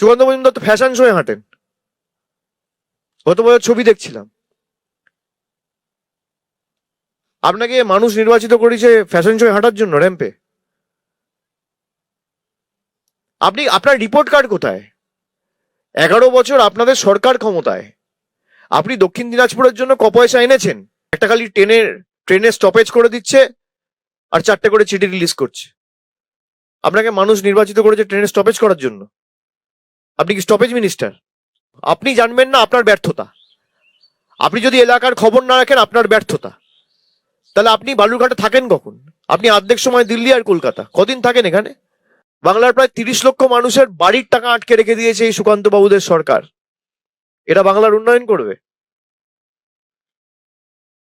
সুগন্ধ মজুমদার তো ফ্যাশন শোয়ে হাঁটেন। গত বছর ছবি দেখছিলাম। আপনাকে মানুষ নির্বাচিত করেছে ফ্যাশন শোয়ে হাঁটার জন্য র্যাম্পে আপনি, আপনার রিপোর্ট কার্ড কোথায়? এগারো বছর আপনাদের সরকার ক্ষমতায়। আপনি দক্ষিণ দিনাজপুরের জন্য ক পয়সা এনেছেন। একটা খালি ট্রেনের ট্রেনের স্টপেজ করে দিচ্ছে আর চারটে করে চিঠি রিলিজ করছে। আপনাকে মানুষ নির্বাচিত করেছে ট্রেনের স্টপেজ করার জন্য। আপনি কি স্টপেজ মিনিস্টার আপনি জানবেন না আপনার ব্যর্থতা। আপনি যদি এলাকার খবর না রাখেন, আপনার ব্যর্থতা। তাহলে আপনি বালুরঘাটে থাকেন কখন? আপনি অর্ধেক সময় দিল্লি আর কলকাতা। কদিন থাকেন এখানে? বাংলার প্রায় তিরিশ লক্ষ মানুষের বাড়ির টাকা আটকে রেখে দিয়েছে এই সুকান্ত বাবুদের সরকার। এটা বাংলার উন্নয়ন করবে।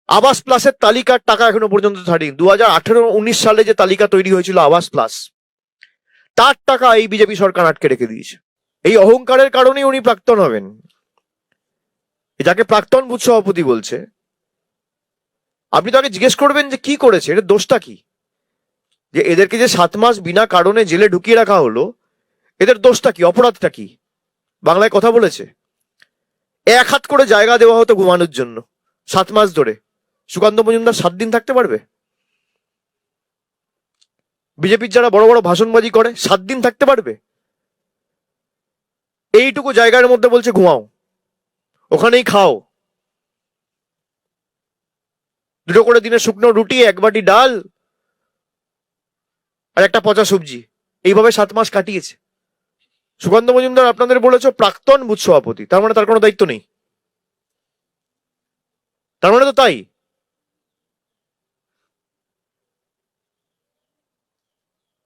আবাস প্লাসের তালিকার টাকা এখনও পর্যন্ত ছাড়িনি। দু হাজার আঠেরো উনিশ সালে যে তালিকা তৈরি হয়েছিল আবাস প্লাস, তার টাকা এই বিজেপি সরকার আটকে রেখে দিয়েছে। এই অহংকারের কারণেই উনি প্রাক্তন হবেন। যাকে প্রাক্তন বুথ সভাপতি বলছে, আপনি তাকে জিজ্ঞেস করবেন যে কি করেছে, এর দোষটা কি? যে এদেরকে যে সাত মাস বিনা কারণে জেলে ঢুকিয়ে রাখা হলো, এদের দোষটা কি, অপরাধটা কি? বাংলায় কথা বলেছে, এক হাত করে জায়গা দেওয়া হতো ঘুমানোর জন্য, সাত মাস ধরে। সুকান্ত মজুমদার সাত দিন থাকতে পারবে? বিজেপির যারা বড় বড় ভাষণবাজি করে, সাত দিন থাকতে পারবে? এইটুকু জায়গার মধ্যে বলছে ঘুমাও। ওখানেই খাও। দুটো করে দিনে শুকনো রুটি, এক বাটি ডাল আর একটা পচা সবজি। এইভাবে সাত মাস কাটিয়েছে। সুগন্ধ মজুমদার, আপনাদের বলেছ প্রাক্তন বুথ সভাপতি। তার মানে তার কোনো দায়িত্ব নেই। তার মানে তো তাই।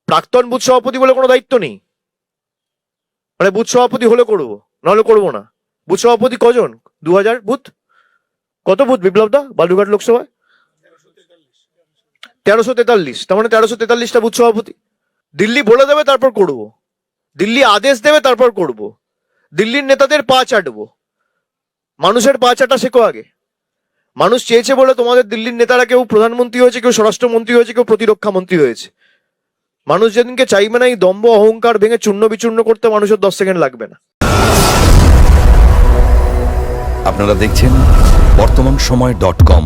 প্রাক্তন বুথ সভাপতি বলে কোনো দায়িত্ব নেই। মানে বুথ সভাপতি হলে করব, নাহলে করব না। বুথ সভাপতি কজন? দু হাজার বুথ? কত বুথ বিপ্লব দা বালুরঘাট লোকসভায়? তেরোশো তেতাল্লিশ। তার মানে তেরোশো তেতাল্লিশটা বুথ সভাপতি। দিল্লি বলে দেবে, তারপর করব। দিল্লি আদেশ দেবে, তারপর করব। দিল্লির নেতাদের পা চাটবো। মানুষের পা চাটা শেখো আগে। মানুষ চেয়েছে বলে তোমাদের দিল্লির নেতারা কেউ প্রধানমন্ত্রী হয়েছে, কেউ স্বরাষ্ট্রমন্ত্রী হয়েছে, কেউ প্রতিরক্ষা মন্ত্রী হয়েছে। মানুষ যেদিনকে চাইবে না এই দম্ভ অহংকার ভেঙে চূর্ণ বিচূর্ণ করতে মানুষের দশ সেকেন্ড লাগবে না। আপনারা দেখছেন বর্তমান সময় ডট কম।